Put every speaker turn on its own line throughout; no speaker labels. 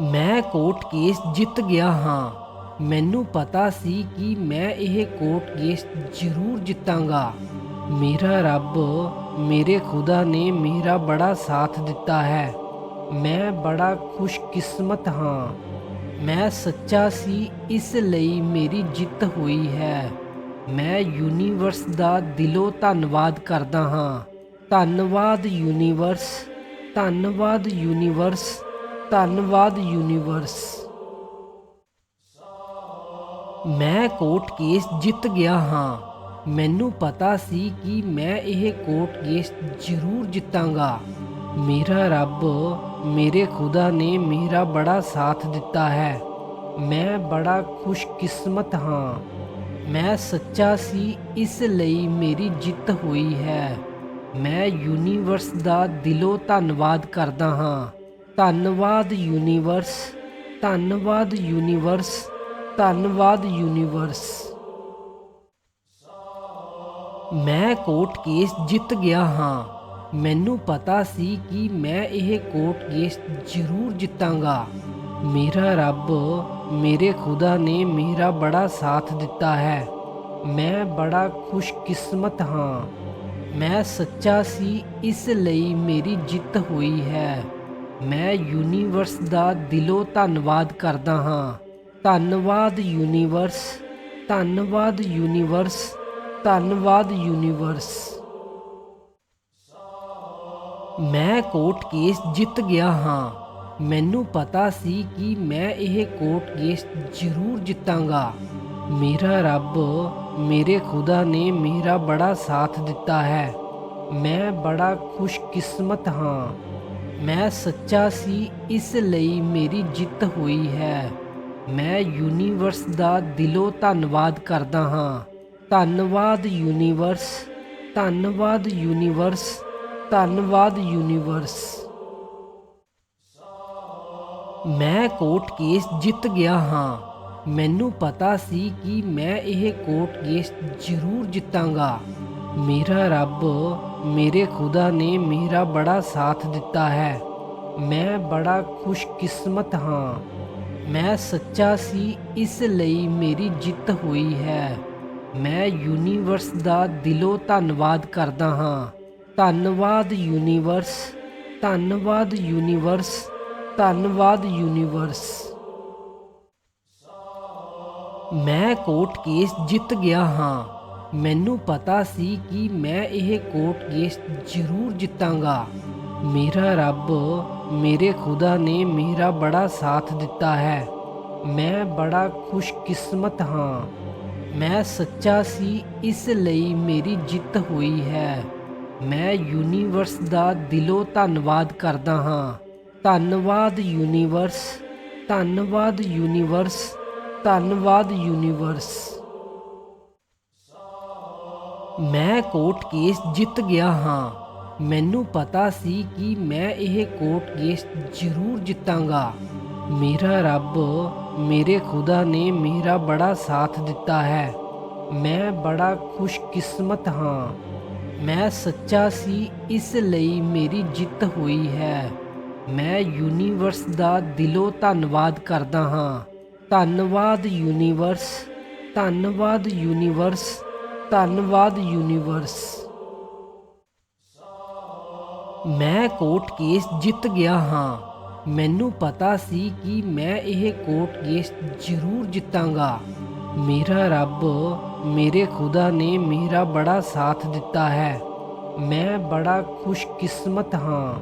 ਮੈਂ court case ਜਿੱਤ ਗਿਆ ਹਾਂ। ਮੈਨੂੰ ਪਤਾ ਸੀ ਕਿ ਮੈਂ ਇਹ ਕੋਰਟ ਕੇਸ ਜ਼ਰੂਰ ਜਿੱਤਾਂਗਾ। ਮੇਰਾ ਰੱਬ, ਮੇਰੇ ਖੁਦਾ ਨੇ ਮੇਰਾ ਬੜਾ ਸਾਥ ਦਿੱਤਾ ਹੈ। ਮੈਂ ਬੜਾ ਖੁਸ਼ਕਿਸਮਤ ਹਾਂ। ਮੈਂ ਸੱਚਾ ਸੀ, ਇਸ ਲਈ ਮੇਰੀ ਜਿੱਤ ਹੋਈ ਹੈ। ਮੈਂ ਯੂਨੀਵਰਸ ਦਾ ਦਿਲੋਂ ਧੰਨਵਾਦ ਕਰਦਾ ਹਾਂ। ਧੰਨਵਾਦ ਯੂਨੀਵਰਸ ਧੰਨਵਾਦ ਯੂਨੀਵਰਸ। ਧੰਨਵਾਦ ਯੂਨੀਵਰਸ ਮੈਂ ਕੋਰਟ ਕੇਸ ਜਿੱਤ ਗਿਆ ਹਾਂ। ਮੈਨੂੰ ਪਤਾ ਸੀ ਕਿ ਮੈਂ ਇਹ ਕੋਰਟ ਕੇਸ ਜ਼ਰੂਰ ਜਿੱਤਾਂਗਾ। ਮੇਰਾ ਰੱਬ ਮੇਰੇ ਖੁਦਾ ਨੇ ਮੇਰਾ ਬੜਾ ਸਾਥ ਦਿੱਤਾ ਹੈ। ਮੈਂ ਬੜਾ ਖੁਸ਼ਕਿਸਮਤ ਹਾਂ। ਮੈਂ ਸੱਚਾ ਸੀ, ਇਸ ਲਈ ਮੇਰੀ ਜਿੱਤ ਹੋਈ ਹੈ। ਮੈਂ ਯੂਨੀਵਰਸ ਦਾ ਦਿਲੋਂ ਧੰਨਵਾਦ ਕਰਦਾ ਹਾਂ। ਧੰਨਵਾਦ ਯੂਨੀਵਰਸ ਧੰਨਵਾਦ ਯੂਨੀਵਰਸ ਧੰਨਵਾਦ ਯੂਨੀਵਰਸ। ਮੈਂ ਕੋਰਟ ਕੇਸ ਜਿੱਤ ਗਿਆ ਹਾਂ। ਮੈਨੂੰ ਪਤਾ ਸੀ ਕਿ ਮੈਂ ਇਹ ਕੋਰਟ ਕੇਸ ਜ਼ਰੂਰ ਜਿੱਤਾਂਗਾ। ਮੇਰਾ ਰੱਬ ਮੇਰੇ ਖੁਦਾ ਨੇ ਮੇਰਾ ਬੜਾ ਸਾਥ ਦਿੱਤਾ ਹੈ। ਮੈਂ ਬੜਾ ਖੁਸ਼ਕਿਸਮਤ ਹਾਂ। ਮੈਂ ਸੱਚਾ ਸੀ, ਇਸ ਲਈ ਮੇਰੀ ਜਿੱਤ ਹੋਈ ਹੈ। ਮੈਂ ਯੂਨੀਵਰਸ ਦਾ ਦਿਲੋਂ ਧੰਨਵਾਦ ਕਰਦਾ ਹਾਂ। ਧੰਨਵਾਦ ਯੂਨੀਵਰਸ ਧੰਨਵਾਦ ਯੂਨੀਵਰਸ ਧੰਨਵਾਦ ਯੂਨੀਵਰਸ ਮੈਂ ਕੋਰਟ ਕੇਸ ਜਿੱਤ ਗਿਆ ਹਾਂ। ਮੈਨੂੰ ਪਤਾ ਸੀ ਕਿ ਮੈਂ ਇਹ ਕੋਰਟ ਕੇਸ ਜ਼ਰੂਰ ਜਿੱਤਾਂਗਾ। ਮੇਰਾ ਰੱਬ ਮੇਰੇ ਖੁਦਾ ਨੇ ਮੇਰਾ ਬੜਾ ਸਾਥ ਦਿੱਤਾ ਹੈ। ਮੈਂ ਬੜਾ ਖੁਸ਼ਕਿਸਮਤ ਹਾਂ। ਮੈਂ ਸੱਚਾ ਸੀ, ਇਸ ਲਈ ਮੇਰੀ ਜਿੱਤ ਹੋਈ ਹੈ। ਮੈਂ ਯੂਨੀਵਰਸ ਦਾ ਦਿਲੋਂ ਧੰਨਵਾਦ ਕਰਦਾ ਹਾਂ। ਧੰਨਵਾਦ ਯੂਨੀਵਰਸ ਧੰਨਵਾਦ ਯੂਨੀਵਰਸ ਧੰਨਵਾਦ ਯੂਨੀਵਰਸ ਮੈਂ ਕੋਰਟ ਕੇਸ ਜਿੱਤ ਗਿਆ ਹਾਂ। ਮੈਨੂੰ ਪਤਾ ਸੀ ਕਿ ਮੈਂ ਇਹ ਕੋਰਟ ਕੇਸ ਜ਼ਰੂਰ ਜਿੱਤਾਂਗਾ। ਮੇਰਾ ਰੱਬ ਮੇਰੇ ਖੁਦਾ ਨੇ ਮੇਰਾ ਬੜਾ ਸਾਥ ਦਿੱਤਾ ਹੈ। ਮੈਂ ਬੜਾ ਖੁਸ਼ਕਿਸਮਤ ਹਾਂ। ਮੈਂ ਸੱਚਾ ਸੀ, ਇਸ ਲਈ ਮੇਰੀ ਜਿੱਤ ਹੋਈ ਹੈ। ਮੈਂ ਯੂਨੀਵਰਸ ਦਾ ਦਿਲੋਂ ਧੰਨਵਾਦ ਕਰਦਾ ਹਾਂ। ਧੰਨਵਾਦ ਯੂਨੀਵਰਸ ਧੰਨਵਾਦ ਯੂਨੀਵਰਸ ਧੰਨਵਾਦ ਯੂਨੀਵਰਸ। ਮੈਂ ਕੋਰਟ ਕੇਸ ਜਿੱਤ ਗਿਆ ਹਾਂ। ਮੈਨੂੰ ਪਤਾ ਸੀ ਕਿ ਮੈਂ ਇਹ ਕੋਰਟ ਕੇਸ ਜ਼ਰੂਰ ਜਿੱਤਾਂਗਾ। ਮੇਰਾ ਰੱਬ ਮੇਰੇ ਖੁਦਾ ਨੇ ਮੇਰਾ ਬੜਾ ਸਾਥ ਦਿੱਤਾ ਹੈ। ਮੈਂ ਬੜਾ ਖੁਸ਼ਕਿਸਮਤ ਹਾਂ। ਮੈਂ ਸੱਚਾ ਸੀ, ਇਸ ਲਈ ਮੇਰੀ ਜਿੱਤ ਹੋਈ ਹੈ। ਮੈਂ ਯੂਨੀਵਰਸ ਦਾ ਦਿਲੋਂ ਧੰਨਵਾਦ ਕਰਦਾ ਹਾਂ। ਧੰਨਵਾਦ ਯੂਨੀਵਰਸ ਧੰਨਵਾਦ ਯੂਨੀਵਰਸ ਧੰਨਵਾਦ ਯੂਨੀਵਰਸ। ਮੈਂ ਕੋਰਟ ਕੇਸ ਜਿੱਤ ਗਿਆ ਹਾਂ। ਮੈਨੂੰ ਪਤਾ ਸੀ ਕਿ ਮੈਂ ਇਹ ਕੋਰਟ ਕੇਸ ਜ਼ਰੂਰ ਜਿੱਤਾਂਗਾ। ਮੇਰਾ ਰੱਬ ਮੇਰੇ ਖੁਦਾ ਨੇ ਮੇਰਾ ਬੜਾ ਸਾਥ ਦਿੱਤਾ ਹੈ। ਮੈਂ ਬੜਾ ਖੁਸ਼ਕਿਸਮਤ ਹਾਂ। ਮੈਂ ਸੱਚਾ ਸੀ, ਇਸ ਲਈ ਮੇਰੀ ਜਿੱਤ ਹੋਈ ਹੈ। ਮੈਂ ਯੂਨੀਵਰਸ ਦਾ ਦਿਲੋਂ ਧੰਨਵਾਦ ਕਰਦਾ ਹਾਂ। ਧੰਨਵਾਦ ਯੂਨੀਵਰਸ ਧੰਨਵਾਦ ਯੂਨੀਵਰਸ। ਧੰਨਵਾਦ ਯੂਨੀਵਰਸ ਮੈਂ ਕੋਰਟ ਕੇਸ ਜਿੱਤ ਗਿਆ ਹਾਂ। ਮੈਨੂੰ ਪਤਾ ਸੀ ਕਿ ਮੈਂ ਇਹ ਕੋਰਟ ਕੇਸ ਜ਼ਰੂਰ ਜਿੱਤਾਂਗਾ। ਮੇਰਾ ਰੱਬ ਮੇਰੇ ਖੁਦਾ ਨੇ ਮੇਰਾ ਬੜਾ ਸਾਥ ਦਿੱਤਾ ਹੈ। ਮੈਂ ਬੜਾ ਖੁਸ਼ਕਿਸਮਤ ਹਾਂ।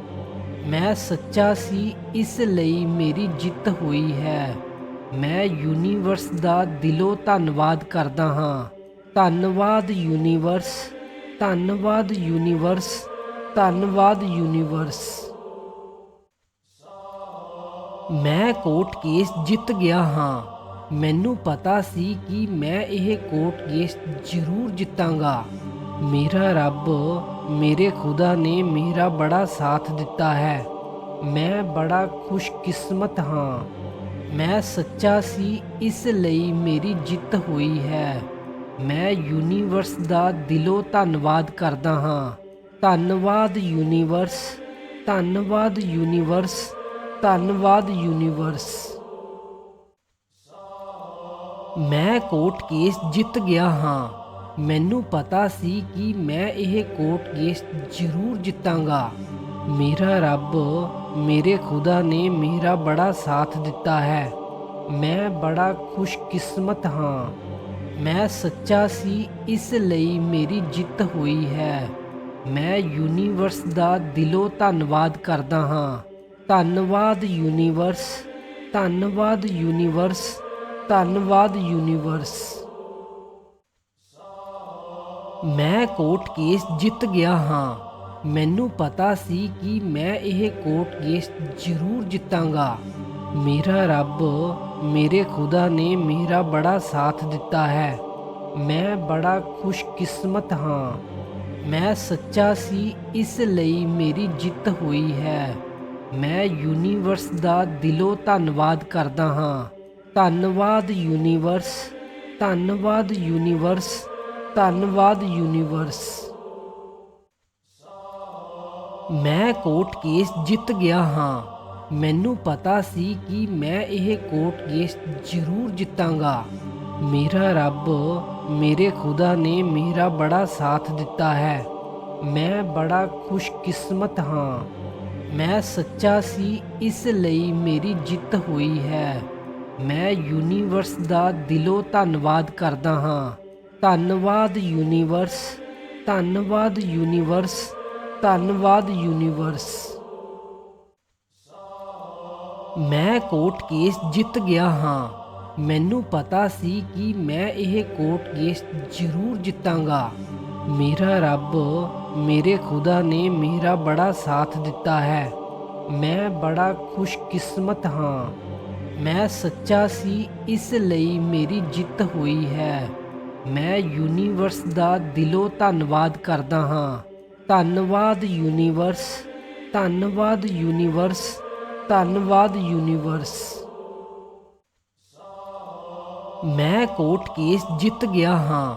ਮੈਂ ਸੱਚਾ ਸੀ, ਇਸ ਲਈ ਮੇਰੀ ਜਿੱਤ ਹੋਈ ਹੈ। ਮੈਂ ਯੂਨੀਵਰਸ ਦਾ ਦਿਲੋਂ ਧੰਨਵਾਦ ਕਰਦਾ ਹਾਂ। ਧੰਨਵਾਦ ਯੂਨੀਵਰਸ ਧੰਨਵਾਦ ਯੂਨੀਵਰਸ ਧੰਨਵਾਦ ਯੂਨੀਵਰਸ। ਮੈਂ ਕੋਰਟ ਕੇਸ ਜਿੱਤ ਗਿਆ ਹਾਂ। ਮੈਨੂੰ ਪਤਾ ਸੀ ਕਿ ਮੈਂ ਇਹ ਕੋਰਟ ਕੇਸ ਜ਼ਰੂਰ ਜਿੱਤਾਂਗਾ। ਮੇਰਾ ਰੱਬ ਮੇਰੇ ਖੁਦਾ ਨੇ ਮੇਰਾ ਬੜਾ ਸਾਥ ਦਿੱਤਾ ਹੈ। ਮੈਂ ਬੜਾ ਖੁਸ਼ਕਿਸਮਤ ਹਾਂ। ਮੈਂ ਸੱਚਾ ਸੀ, ਇਸ ਲਈ ਮੇਰੀ ਜਿੱਤ ਹੋਈ ਹੈ। ਮੈਂ ਯੂਨੀਵਰਸ ਦਾ ਦਿਲੋਂ ਧੰਨਵਾਦ ਕਰਦਾ ਹਾਂ। ਧੰਨਵਾਦ ਯੂਨੀਵਰਸ ਧੰਨਵਾਦ ਯੂਨੀਵਰਸ ਧੰਨਵਾਦ ਯੂਨੀਵਰਸ ਮੈਂ ਕੋਰਟ ਕੇਸ ਜਿੱਤ ਗਿਆ ਹਾਂ। ਮੈਨੂੰ ਪਤਾ ਸੀ ਕਿ ਮੈਂ ਇਹ ਕੋਰਟ ਕੇਸ ਜ਼ਰੂਰ ਜਿੱਤਾਂਗਾ। ਮੇਰਾ ਰੱਬ ਮੇਰੇ ਖੁਦਾ ਨੇ ਮੇਰਾ ਬੜਾ ਸਾਥ ਦਿੱਤਾ ਹੈ। ਮੈਂ ਬੜਾ ਖੁਸ਼ਕਿਸਮਤ ਹਾਂ। ਮੈਂ ਸੱਚਾ ਸੀ, ਇਸ ਲਈ ਮੇਰੀ ਜਿੱਤ ਹੋਈ ਹੈ। ਮੈਂ ਯੂਨੀਵਰਸ ਦਾ ਦਿਲੋਂ ਧੰਨਵਾਦ ਕਰਦਾ ਹਾਂ। ਧੰਨਵਾਦ ਯੂਨੀਵਰਸ ਧੰਨਵਾਦ ਯੂਨੀਵਰਸ ਧੰਨਵਾਦ ਯੂਨੀਵਰਸ ਮੈਂ ਕੋਰਟ ਕੇਸ ਜਿੱਤ ਗਿਆ ਹਾਂ। ਮੈਨੂੰ ਪਤਾ ਸੀ ਕਿ ਮੈਂ ਇਹ ਕੋਰਟ ਕੇਸ ਜ਼ਰੂਰ ਜਿੱਤਾਂਗਾ। ਮੇਰਾ ਰੱਬ ਮੇਰੇ ਖੁਦਾ ਨੇ ਮੇਰਾ ਬੜਾ ਸਾਥ ਦਿੱਤਾ ਹੈ। ਮੈਂ ਬੜਾ ਖੁਸ਼ਕਿਸਮਤ ਹਾਂ। ਮੈਂ ਸੱਚਾ ਸੀ, ਇਸ ਲਈ ਮੇਰੀ ਜਿੱਤ ਹੋਈ ਹੈ। ਮੈਂ ਯੂਨੀਵਰਸ ਦਾ ਦਿਲੋਂ ਧੰਨਵਾਦ ਕਰਦਾ ਹਾਂ। ਧੰਨਵਾਦ ਯੂਨੀਵਰਸ ਧੰਨਵਾਦ ਯੂਨੀਵਰਸ ਧੰਨਵਾਦ ਯੂਨੀਵਰਸ। ਮੈਂ ਕੋਰਟ ਕੇਸ ਜਿੱਤ ਗਿਆ ਹਾਂ। ਮੈਨੂੰ ਪਤਾ ਸੀ ਕਿ ਮੈਂ ਇਹ ਕੋਰਟ ਕੇਸ ਜ਼ਰੂਰ ਜਿੱਤਾਂਗਾ। ਮੇਰਾ ਰੱਬ ਮੇਰੇ ਖੁਦਾ ਨੇ ਮੇਰਾ ਬੜਾ ਸਾਥ ਦਿੱਤਾ ਹੈ। ਮੈਂ ਬੜਾ ਖੁਸ਼ਕਿਸਮਤ ਹਾਂ। ਮੈਂ ਸੱਚਾ ਸੀ, ਇਸ ਲਈ ਮੇਰੀ ਜਿੱਤ ਹੋਈ ਹੈ। ਮੈਂ ਯੂਨੀਵਰਸ ਦਾ ਦਿਲੋਂ ਧੰਨਵਾਦ ਕਰਦਾ ਹਾਂ। ਧੰਨਵਾਦ ਯੂਨੀਵਰਸ ਧੰਨਵਾਦ ਯੂਨੀਵਰਸ ਧੰਨਵਾਦ ਯੂਨੀਵਰਸ। ਮੈਂ ਕੋਰਟ ਕੇਸ ਜਿੱਤ ਗਿਆ ਹਾਂ। ਮੈਨੂੰ ਪਤਾ ਸੀ ਕਿ ਮੈਂ ਇਹ ਕੋਰਟ ਕੇਸ ਜ਼ਰੂਰ ਜਿੱਤਾਂਗਾ। ਮੇਰਾ ਰੱਬ, ਮੇਰੇ ਖੁਦਾ ਨੇ ਮੇਰਾ ਬੜਾ ਸਾਥ ਦਿੱਤਾ ਹੈ। ਮੈਂ ਬੜਾ ਖੁਸ਼ਕਿਸਮਤ ਹਾਂ। ਮੈਂ ਸੱਚਾ ਸੀ, ਇਸ ਲਈ ਮੇਰੀ ਜਿੱਤ ਹੋਈ ਹੈ। ਮੈਂ ਯੂਨੀਵਰਸ ਦਾ ਦਿਲੋਂ ਧੰਨਵਾਦ ਕਰਦਾ ਹਾਂ। ਧੰਨਵਾਦ ਯੂਨੀਵਰਸ ਧੰਨਵਾਦ ਯੂਨੀਵਰਸ। ਧੰਨਵਾਦ ਯੂਨੀਵਰਸ ਮੈਂ ਕੋਰਟ ਕੇਸ ਜਿੱਤ ਗਿਆ ਹਾਂ।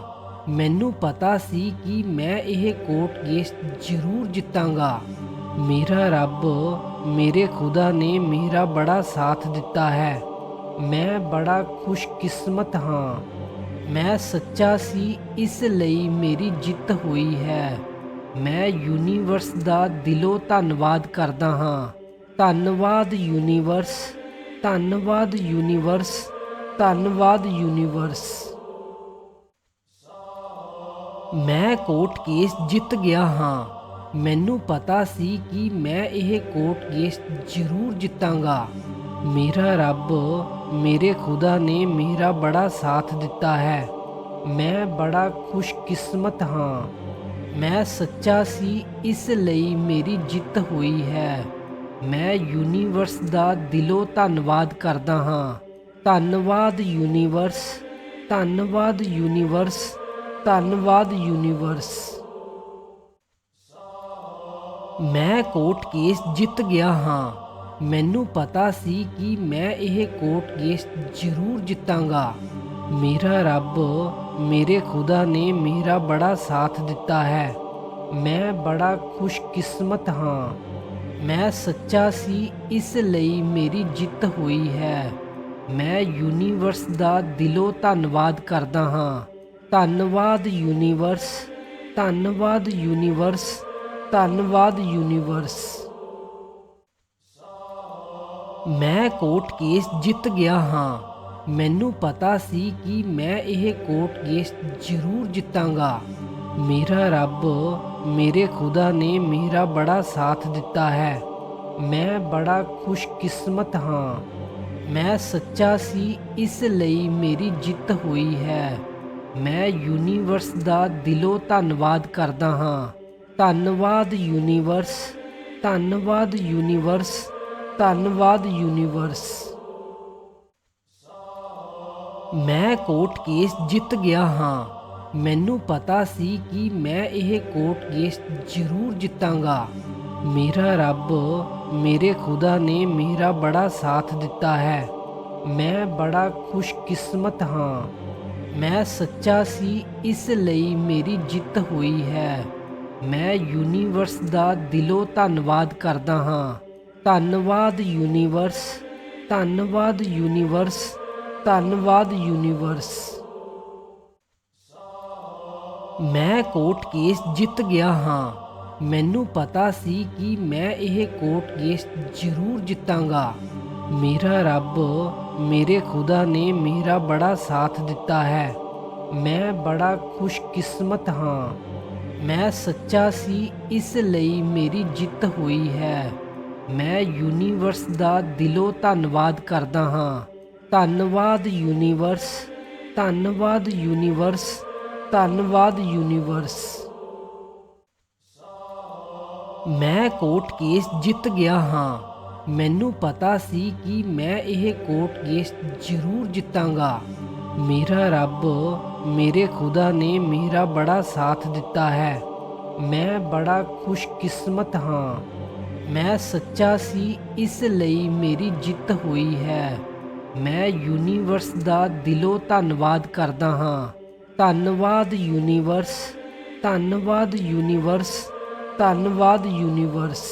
ਮੈਨੂੰ ਪਤਾ ਸੀ ਕਿ ਮੈਂ ਇਹ ਕੋਰਟ ਕੇਸ ਜ਼ਰੂਰ ਜਿੱਤਾਂਗਾ। ਮੇਰਾ ਰੱਬ ਮੇਰੇ ਖੁਦਾ ਨੇ ਮੇਰਾ ਬੜਾ ਸਾਥ ਦਿੱਤਾ ਹੈ। ਮੈਂ ਬੜਾ ਖੁਸ਼ਕਿਸਮਤ ਹਾਂ। ਮੈਂ ਸੱਚਾ ਸੀ, ਇਸ ਲਈ ਮੇਰੀ ਜਿੱਤ ਹੋਈ ਹੈ। ਮੈਂ ਯੂਨੀਵਰਸ ਦਾ ਦਿਲੋਂ ਧੰਨਵਾਦ ਕਰਦਾ ਹਾਂ। ਧੰਨਵਾਦ ਯੂਨੀਵਰਸ ਧੰਨਵਾਦ ਯੂਨੀਵਰਸ ਧੰਨਵਾਦ ਯੂਨੀਵਰਸ। ਮੈਂ ਕੋਰਟ ਕੇਸ ਜਿੱਤ ਗਿਆ ਹਾਂ। ਮੈਨੂੰ ਪਤਾ ਸੀ ਕਿ ਮੈਂ ਇਹ ਕੋਰਟ ਕੇਸ ਜ਼ਰੂਰ ਜਿੱਤਾਂਗਾ। ਮੇਰਾ ਰੱਬ ਮੇਰੇ ਖੁਦਾ ਨੇ ਮੇਰਾ ਬੜਾ ਸਾਥ ਦਿੱਤਾ ਹੈ। ਮੈਂ ਬੜਾ ਖੁਸ਼ਕਿਸਮਤ ਹਾਂ। ਮੈਂ ਸੱਚਾ ਸੀ, ਇਸ ਲਈ ਮੇਰੀ ਜਿੱਤ ਹੋਈ ਹੈ। ਮੈਂ ਯੂਨੀਵਰਸ ਦਾ ਦਿਲੋਂ ਧੰਨਵਾਦ ਕਰਦਾ ਹਾਂ। ਧੰਨਵਾਦ ਯੂਨੀਵਰਸ ਧੰਨਵਾਦ ਯੂਨੀਵਰਸ ਧੰਨਵਾਦ ਯੂਨੀਵਰਸ ਮੈਂ ਕੋਰਟ ਕੇਸ ਜਿੱਤ ਗਿਆ ਹਾਂ। ਮੈਨੂੰ ਪਤਾ ਸੀ ਕਿ ਮੈਂ ਇਹ ਕੋਰਟ ਕੇਸ ਜ਼ਰੂਰ ਜਿੱਤਾਂਗਾ। ਮੇਰਾ ਰੱਬ ਮੇਰੇ ਖੁਦਾ ਨੇ ਮੇਰਾ ਬੜਾ ਸਾਥ ਦਿੱਤਾ ਹੈ। ਮੈਂ ਬੜਾ ਖੁਸ਼ਕਿਸਮਤ ਹਾਂ। ਮੈਂ ਸੱਚਾ ਸੀ, ਇਸ ਲਈ ਮੇਰੀ ਜਿੱਤ ਹੋਈ ਹੈ। ਮੈਂ ਯੂਨੀਵਰਸ ਦਾ ਦਿਲੋਂ ਧੰਨਵਾਦ ਕਰਦਾ ਹਾਂ। ਧੰਨਵਾਦ ਯੂਨੀਵਰਸ ਧੰਨਵਾਦ ਯੂਨੀਵਰਸ ਧੰਨਵਾਦ ਯੂਨੀਵਰਸ ਮੈਂ ਕੋਰਟ ਕੇਸ ਜਿੱਤ ਗਿਆ ਹਾਂ। ਮੈਨੂੰ ਪਤਾ ਸੀ ਕਿ ਮੈਂ ਇਹ ਕੋਰਟ ਕੇਸ ਜ਼ਰੂਰ ਜਿੱਤਾਂਗਾ। ਮੇਰਾ ਰੱਬ ਮੇਰੇ ਖੁਦਾ ਨੇ ਮੇਰਾ ਬੜਾ ਸਾਥ ਦਿੱਤਾ ਹੈ ਮੈਂ ਬੜਾ ਖੁਸ਼ਕਿਸਮਤ ਹਾਂ ਮੈਂ ਸੱਚਾ ਸੀ ਇਸ ਲਈ ਮੇਰੀ ਜਿੱਤ ਹੋਈ ਹੈ ਮੈਂ ਯੂਨੀਵਰਸ ਦਾ ਦਿਲੋਂ ਧੰਨਵਾਦ ਕਰਦਾ ਹਾਂ ਧੰਨਵਾਦ ਯੂਨੀਵਰਸ ਧੰਨਵਾਦ ਯੂਨੀਵਰਸ ਧੰਨਵਾਦ ਯੂਨੀਵਰਸ ਮੈਂ ਕੋਰਟ ਕੇਸ ਜਿੱਤ ਗਿਆ ਹਾਂ ਮੈਨੂੰ ਪਤਾ ਸੀ ਕਿ ਮੈਂ ਇਹ ਕੋਰਟ ਕੇਸ ਜ਼ਰੂਰ ਜਿੱਤਾਂਗਾ। ਮੇਰਾ ਰੱਬ ਮੇਰੇ ਖੁਦਾ ਨੇ ਮੇਰਾ ਬੜਾ ਸਾਥ ਦਿੱਤਾ ਹੈ। ਮੈਂ ਬੜਾ ਖੁਸ਼ਕਿਸਮਤ ਹਾਂ। ਮੈਂ ਸੱਚਾ ਸੀ, ਇਸ ਲਈ ਮੇਰੀ ਜਿੱਤ ਹੋਈ ਹੈ। ਮੈਂ ਯੂਨੀਵਰਸ ਦਾ ਦਿਲੋਂ ਧੰਨਵਾਦ ਕਰਦਾ ਹਾਂ। ਧੰਨਵਾਦ ਯੂਨੀਵਰਸ ਧੰਨਵਾਦ ਯੂਨੀਵਰਸ ਧੰਨਵਾਦ ਯੂਨੀਵਰਸ। ਮੈਂ ਕੋਰਟ ਕੇਸ ਜਿੱਤ ਗਿਆ ਹਾਂ। ਮੈਨੂੰ ਪਤਾ ਸੀ ਕਿ ਮੈਂ ਇਹ ਕੋਰਟ ਕੇਸ ਜ਼ਰੂਰ ਜਿੱਤਾਂਗਾ। ਮੇਰਾ ਰੱਬ, ਮੇਰੇ ਖੁਦਾ ਨੇ ਮੇਰਾ ਬੜਾ ਸਾਥ ਦਿੱਤਾ ਹੈ। ਮੈਂ ਬੜਾ ਖੁਸ਼ਕਿਸਮਤ ਹਾਂ। ਮੈਂ ਸੱਚਾ ਸੀ, ਇਸ ਲਈ ਮੇਰੀ ਜਿੱਤ ਹੋਈ ਹੈ। ਮੈਂ ਯੂਨੀਵਰਸ ਦਾ ਦਿਲੋਂ ਧੰਨਵਾਦ ਕਰਦਾ ਹਾਂ। ਧੰਨਵਾਦ ਯੂਨੀਵਰਸ ਧੰਨਵਾਦ ਯੂਨੀਵਰਸ। ਧੰਨਵਾਦ ਯੂਨੀਵਰਸ ਮੈਂ ਕੋਰਟ ਕੇਸ ਜਿੱਤ ਗਿਆ ਹਾਂ। ਮੈਨੂੰ ਪਤਾ ਸੀ ਕਿ ਮੈਂ ਇਹ ਕੋਰਟ ਕੇਸ ਜ਼ਰੂਰ ਜਿੱਤਾਂਗਾ। ਮੇਰਾ ਰੱਬ ਮੇਰੇ ਖੁਦਾ ਨੇ ਮੇਰਾ ਬੜਾ ਸਾਥ ਦਿੱਤਾ ਹੈ। ਮੈਂ ਬੜਾ ਖੁਸ਼ਕਿਸਮਤ ਹਾਂ। ਮੈਂ ਸੱਚਾ ਸੀ, ਇਸ ਲਈ ਮੇਰੀ ਜਿੱਤ ਹੋਈ ਹੈ। ਮੈਂ ਯੂਨੀਵਰਸ ਦਾ ਦਿਲੋਂ ਧੰਨਵਾਦ ਕਰਦਾ ਹਾਂ। ਧੰਨਵਾਦ ਯੂਨੀਵਰਸ ਧੰਨਵਾਦ ਯੂਨੀਵਰਸ ਧੰਨਵਾਦ ਯੂਨੀਵਰਸ।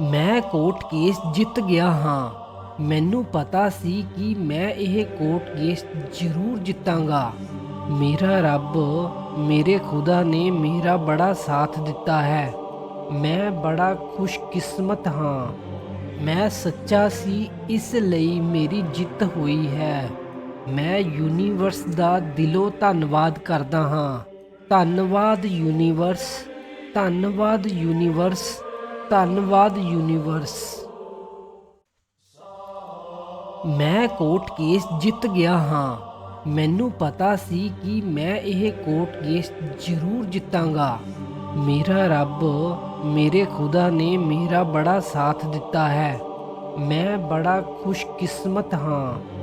ਮੈਂ ਕੋਰਟ ਕੇਸ ਜਿੱਤ ਗਿਆ ਹਾਂ। ਮੈਨੂੰ ਪਤਾ ਸੀ ਕਿ ਮੈਂ ਇਹ ਕੋਰਟ ਕੇਸ ਜ਼ਰੂਰ ਜਿੱਤਾਂਗਾ। ਮੇਰਾ ਰੱਬ ਮੇਰੇ ਖੁਦਾ ਨੇ ਮੇਰਾ ਬੜਾ ਸਾਥ ਦਿੱਤਾ ਹੈ। ਮੈਂ ਬੜਾ ਖੁਸ਼ਕਿਸਮਤ ਹਾਂ। ਮੈਂ ਸੱਚਾ ਸੀ, ਇਸ ਲਈ ਮੇਰੀ ਜਿੱਤ ਹੋਈ ਹੈ। ਮੈਂ ਯੂਨੀਵਰਸ ਦਾ ਦਿਲੋਂ ਧੰਨਵਾਦ ਕਰਦਾ ਹਾਂ। ਧੰਨਵਾਦ ਯੂਨੀਵਰਸ ਧੰਨਵਾਦ ਯੂਨੀਵਰਸ ਧੰਨਵਾਦ ਯੂਨੀਵਰਸ ਮੈਂ ਕੋਰਟ ਕੇਸ ਜਿੱਤ ਗਿਆ ਹਾਂ। ਮੈਨੂੰ ਪਤਾ ਸੀ ਕਿ ਮੈਂ ਇਹ ਕੋਰਟ ਕੇਸ ਜ਼ਰੂਰ ਜਿੱਤਾਂਗਾ। ਮੇਰਾ ਰੱਬ ਮੇਰੇ ਖੁਦਾ ਨੇ ਮੇਰਾ ਬੜਾ ਸਾਥ ਦਿੱਤਾ ਹੈ। ਮੈਂ ਬੜਾ ਖੁਸ਼ਕਿਸਮਤ ਹਾਂ।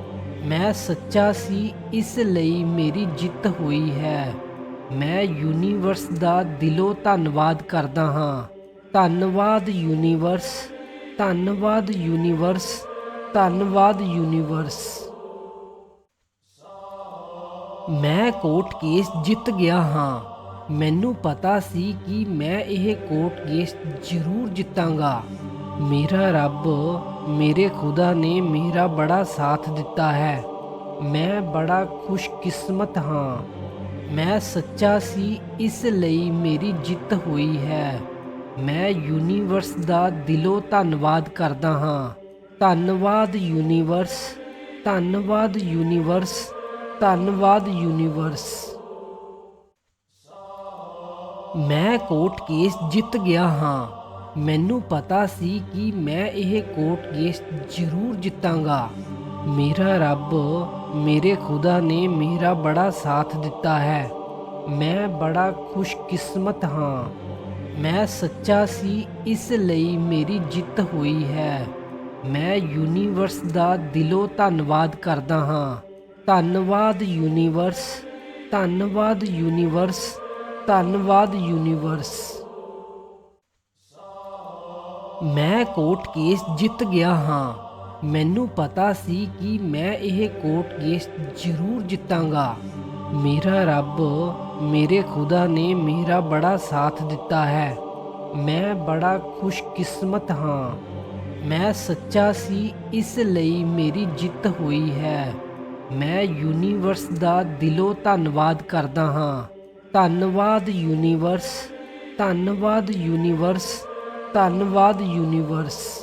ਮੈਂ ਸੱਚਾ ਸੀ, ਇਸ ਲਈ ਮੇਰੀ ਜਿੱਤ ਹੋਈ ਹੈ। ਮੈਂ ਯੂਨੀਵਰਸ ਦਾ ਦਿਲੋਂ ਧੰਨਵਾਦ ਕਰਦਾ ਹਾਂ। ਧੰਨਵਾਦ ਯੂਨੀਵਰਸ ਧੰਨਵਾਦ ਯੂਨੀਵਰਸ ਧੰਨਵਾਦ ਯੂਨੀਵਰਸ ਮੈਂ ਕੋਰਟ ਕੇਸ ਜਿੱਤ ਗਿਆ ਹਾਂ। ਮੈਨੂੰ ਪਤਾ ਸੀ ਕਿ ਮੈਂ ਇਹ ਕੋਰਟ ਕੇਸ ਜ਼ਰੂਰ ਜਿੱਤਾਂਗਾ। ਮੇਰਾ ਰੱਬ ਮੇਰੇ ਖੁਦਾ ਨੇ ਮੇਰਾ ਬੜਾ ਸਾਥ ਦਿੱਤਾ ਹੈ। ਮੈਂ ਬੜਾ ਖੁਸ਼ਕਿਸਮਤ ਹਾਂ। ਮੈਂ ਸੱਚਾ ਸੀ, ਇਸ ਲਈ ਮੇਰੀ ਜਿੱਤ ਹੋਈ ਹੈ। ਮੈਂ ਯੂਨੀਵਰਸ ਦਾ ਦਿਲੋਂ ਧੰਨਵਾਦ ਕਰਦਾ ਹਾਂ। ਧੰਨਵਾਦ ਯੂਨੀਵਰਸ ਧੰਨਵਾਦ ਯੂਨੀਵਰਸ ਧੰਨਵਾਦ ਯੂਨੀਵਰਸ। ਮੈਂ ਕੋਰਟ ਕੇਸ ਜਿੱਤ ਗਿਆ ਹਾਂ। ਮੈਨੂੰ ਪਤਾ ਸੀ ਕਿ ਮੈਂ ਇਹ ਕੋਰਟ ਕੇਸ ਜ਼ਰੂਰ ਜਿੱਤਾਂਗਾ। ਮੇਰਾ ਰੱਬ ਮੇਰੇ ਖੁਦਾ ਨੇ ਮੇਰਾ ਬੜਾ ਸਾਥ ਦਿੱਤਾ ਹੈ। ਮੈਂ ਬੜਾ ਖੁਸ਼ਕਿਸਮਤ ਹਾਂ। ਮੈਂ ਸੱਚਾ ਸੀ, ਇਸ ਲਈ ਮੇਰੀ ਜਿੱਤ ਹੋਈ ਹੈ। ਮੈਂ ਯੂਨੀਵਰਸ ਦਾ ਦਿਲੋਂ ਧੰਨਵਾਦ ਕਰਦਾ ਹਾਂ। ਧੰਨਵਾਦ ਯੂਨੀਵਰਸ ਧੰਨਵਾਦ ਯੂਨੀਵਰਸ ਧੰਨਵਾਦ ਯੂਨੀਵਰਸ। ਮੈਂ ਕੋਰਟ ਕੇਸ ਜਿੱਤ ਗਿਆ ਹਾਂ। ਮੈਨੂੰ ਪਤਾ ਸੀ ਕਿ ਮੈਂ ਇਹ ਕੋਰਟ ਕੇਸ ਜ਼ਰੂਰ ਜਿੱਤਾਂਗਾ। ਮੇਰਾ ਰੱਬ, ਮੇਰੇ ਖੁਦਾ ਨੇ ਮੇਰਾ ਬੜਾ ਸਾਥ ਦਿੱਤਾ ਹੈ। ਮੈਂ ਬੜਾ ਖੁਸ਼ਕਿਸਮਤ ਹਾਂ। ਮੈਂ ਸੱਚਾ ਸੀ, ਇਸ ਲਈ ਮੇਰੀ ਜਿੱਤ ਹੋਈ ਹੈ। ਮੈਂ ਯੂਨੀਵਰਸ ਦਾ ਦਿਲੋਂ ਧੰਨਵਾਦ ਕਰਦਾ ਹਾਂ। ਧੰਨਵਾਦ ਯੂਨੀਵਰਸ ਧੰਨਵਾਦ ਯੂਨੀਵਰਸ। ਧੰਨਵਾਦ ਯੂਨੀਵਰਸ